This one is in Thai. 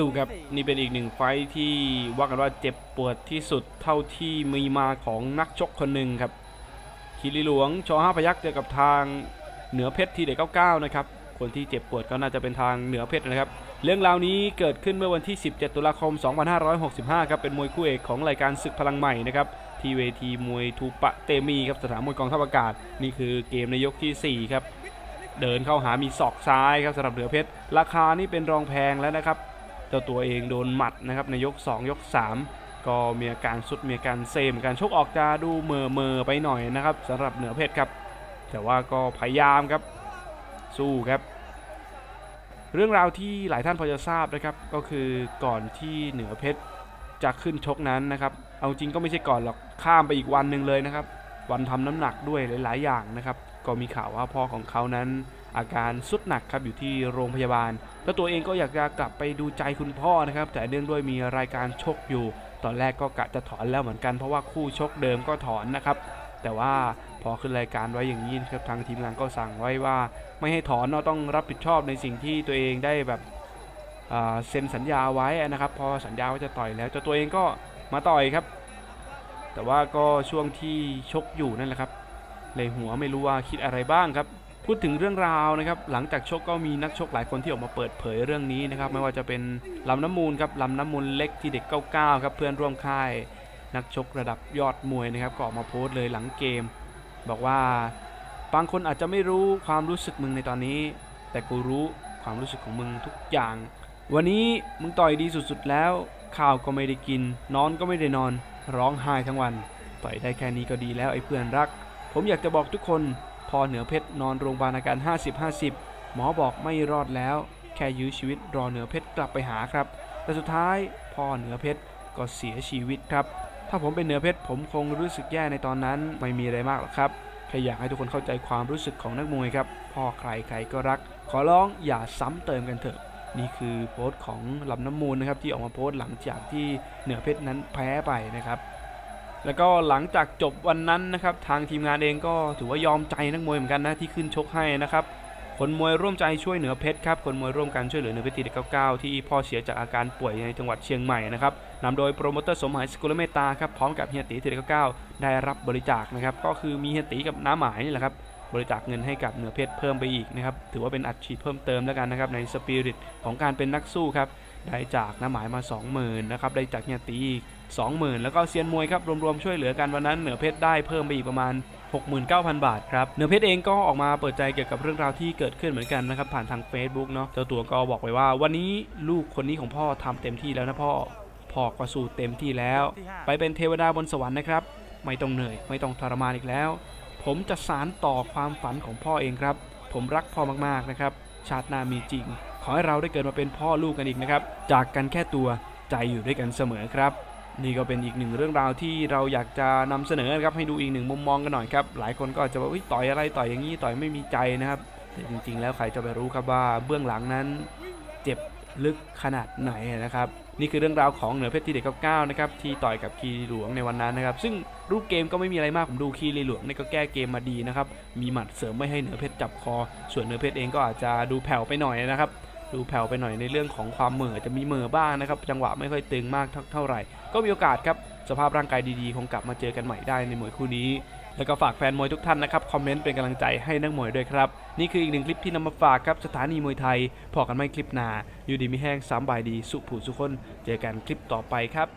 ดูครับ นี่เป็นอีกหนึ่งไฟที่ว่ากันว่าเจ็บปวดที่สุดเท่าที่มีมาของนักชกคนหนึ่งครับคีรีหลวงชอห้าพยักเจอกับทางเหนือเพชรทีเด็ดเก99นะครับ คนที่เจ็บปวดก็น่าจะเป็นทางเหนือเพชรนะครับ เรื่องราวนี้เกิดขึ้นเมื่อวันที่ 17 ตุลาคม 2565 ครับ เป็นมวยคู่เอกของรายการศึกพลังใหม่นะครับ ที่เวทีมวยทูปะเตมีครับสนามมวยกองทัพอากาศ นี่คือเกมในยกทีสี่ 4 ครับ เดินเข้าหามีศอกซ้ายครับสำหรับเหนือเพชร ราคานี่เป็นรองแพงแล้วนะครับ เจ้าตัวเองโดนหมัดนะครับในยก 2 ยก 3 ก็มีอาการสุดมีอาการเซมการชกออกจะดูเมอเมอไปหน่อยนะครับสำหรับเหนือเพชรครับ แต่ว่าก็พยายามครับสู้ครับ เรื่องราวที่หลายท่านพอจะทราบนะครับ ก็คือก่อนที่เหนือเพชรจะขึ้นชกนั้นนะครับ เอาจริงก็ไม่ใช่ก่อนหรอกข้ามไปอีกวันหนึ่งเลยนะครับ วันทำน้ำหนักด้วยหลาย ๆ อย่างนะครับ ก็มีข่าวว่าพ่อของเขานั้น อาการสุดหนักครับอยู่ที่โรงพยาบาล แล้วตัวเองก็อยากจะกลับไปดูใจคุณพ่อนะครับ แต่เนื่องด้วยมีรายการชกอยู่ ตอนแรกก็กะจะถอนแล้วเหมือนกันเพราะว่าคู่ชกเดิมก็ถอนนะครับ แต่ว่าพอขึ้นรายการไว้อย่างนี้นครับทางทีมงานก็สั่งไว้ว่า ไม่ให้ถอนเนาะต้องรับผิดชอบในสิ่งที่ตัวเองได้แบบเซ็นสัญญาไว้นะครับ พอสัญญาว่าจะต่อยแล้วจ้าตัวเองก็มาต่อยครับ แต่ว่าก็ช่วงที่ชกอยู่นั่นแหละครับเลยหัวไม่รู้ว่าคิดอะไรบ้างครับ พูดถึงเรื่องราวนะครับหลังจากชกก็มีนักชกหลายคนที่ออกมาเปิดเผยเรื่องนี้นะครับไม่ว่าจะเป็นลำน้ำมูลครับลำน้ำมูลเล็กที่เด็ก 99 ครับเพื่อนร่วมค่าย นักชกระดับยอดมวยนะครับก็ออกมาโพสต์เลยหลังเกม บอกว่าบางคนอาจจะไม่รู้ความรู้สึกมึงในตอนนี้ แต่กูรู้ความรู้สึกของมึงทุกอย่าง วันนี้มึงต่อยดีสุดๆแล้วข้าวก็ไม่ได้กิน นอนก็ไม่ได้นอน ร้องไห้ทั้งวัน ต่อยได้แค่นี้ก็ดีแล้วไอ้เพื่อนรัก ผมอยากจะบอกทุกคน พอเหนือเพชรนอนโรงพยาบาลอาการ 50-50 หมอบอกไม่รอดแล้ว แค่ยื้อชีวิตรอเหนือเพชรกลับไปหาครับ แต่สุดท้ายพ่อเหนือเพชรก็เสียชีวิตครับ ถ้าผมเป็นเหนือเพชรผมคงรู้สึกแย่ในตอนนั้นไม่มีอะไรมากหรอกครับแค่อยากให้ทุกคนเข้าใจความรู้สึกของนักมวยครับพ่อใครใครก็รัก ขอร้องอย่าซ้ำเติมกันเถอะนี่คือโพสต์ของลำน้ำมูลนะครับที่ออกมาโพสต์หลังจากที่เหนือเพชรนั้นแพ้ไปนะครับ แล้วก็หลังจากจบวันนั้นนะครับทางทีมงานเองก็ถือว่ายอมใจนักมวยเหมือนกันนะที่ขึ้นชกให้นะครับคนมวยร่วมใจช่วยเหนือเพชรครับคนมวยร่วมกันช่วยเหลือเหนือเพชรทีเด็ก99ที่พ่อเสียจากอาการป่วยในจังหวัดเชียงใหม่นะครับนำโดยโปรโมเตอร์สมหมายสกุลเมตตาครับพร้อมกับเฮียตีทีเด็ก99ได้รับบริจาคนะครับก็คือมีเฮียตีกับน้าหมายนี่แหละครับบริจาคเงินให้กับเหนือเพชรเพิ่มไปอีกนะครับถือว่าเป็นอัดฉีดเพิ่มเติมแล้วกันนะครับในสปิริตของการเป็นนักสู้ครับ ได้จากน้าหมายมา 20,000นะครับได้จากเฮียตีอีก20,000 แล้วก็เซียนมวยครับรวมๆช่วยเหลือกันวันนั้นเหนือเพชรได้เพิ่มไปอีกประมาณ69,000 บาทครับเหนือเพชรเองก็ออกมาเปิดใจเกี่ยวกับเรื่องราวที่เกิดขึ้นเหมือนกันนะครับผ่านทาง Facebook เนาะเจ้าตัวก็บอกไว้ว่า วันนี้ลูกคนนี้ของพ่อทำเต็มที่แล้วนะพ่อพ่อก็สู้เต็มที่แล้ว ไปเป็นเทวดาบนสวรรค์นะครับ ไม่ต้องเหนื่อย ไม่ต้องทรมานอีกแล้ว ผมจะสารต่อความฝันของพ่อเองครับ ผมรักพ่อมากๆนะครับ ชาติหน้ามีจริง อให้เราได้เกิดมาเป็นพ่อลูกกันอีกนะครับ จากกันแค่ตัวใจอยู่ด้วยกันเสมอครับ นี่ก็เป็นอีกหนึ่งเรื่องราวที่เราอยากจะนำเสนอครับให้ดูอีกหนึ่งมุมมองกันหน่อยครับ หลายคนก็อาจจะบอกว่าต่อยอะไรต่อยอย่างนี้ต่อยไม่มีใจนะครับแต่จริง ๆ แล้วใครจะไปรู้ครับว่าเบื้องหลังนั้นเจ็บลึกขนาดไหนนะครับนี่คือเรื่องราวของเหนือเพชรทีเด็ก99นะครับที่ต่อยกับคีรีหลวงในวันนั้นนะครับซึ่งรูปเกมก็ไม่มีอะไรมากผมดูคีรีหลวงนี่ก็แก้เกมมาดีนะครับมีหมัดเสริมไม่ให้เหนือเพชรจับคอ ส่วนเหนือเพชรเองก็อาจจะดูแผ่วไปหน่อยนะครับ ดูแผ่วไปหน่อยในเรื่องของความเหม่อจะมีเหม่อบ้างนะครับ จังหวะไม่ค่อยตึงมากเท่าไหร่ ก็มีโอกาสครับสภาพร่างกายดีๆ คงกลับมาเจอกันใหม่ได้ในมวยคู่นี้ แล้วก็ฝากแฟนมวยทุกท่านนะครับ คอมเมนต์เป็นกำลังใจให้นักมวยด้วยครับ นี่คืออีกหนึ่งคลิปที่นำมาฝากครับสถานีมวยไทยพอกันไม่คลิปหนาอยู่ดีมีแห้งสามบายดีสุขผูสุคนเจอกันคลิปต่อไปครับ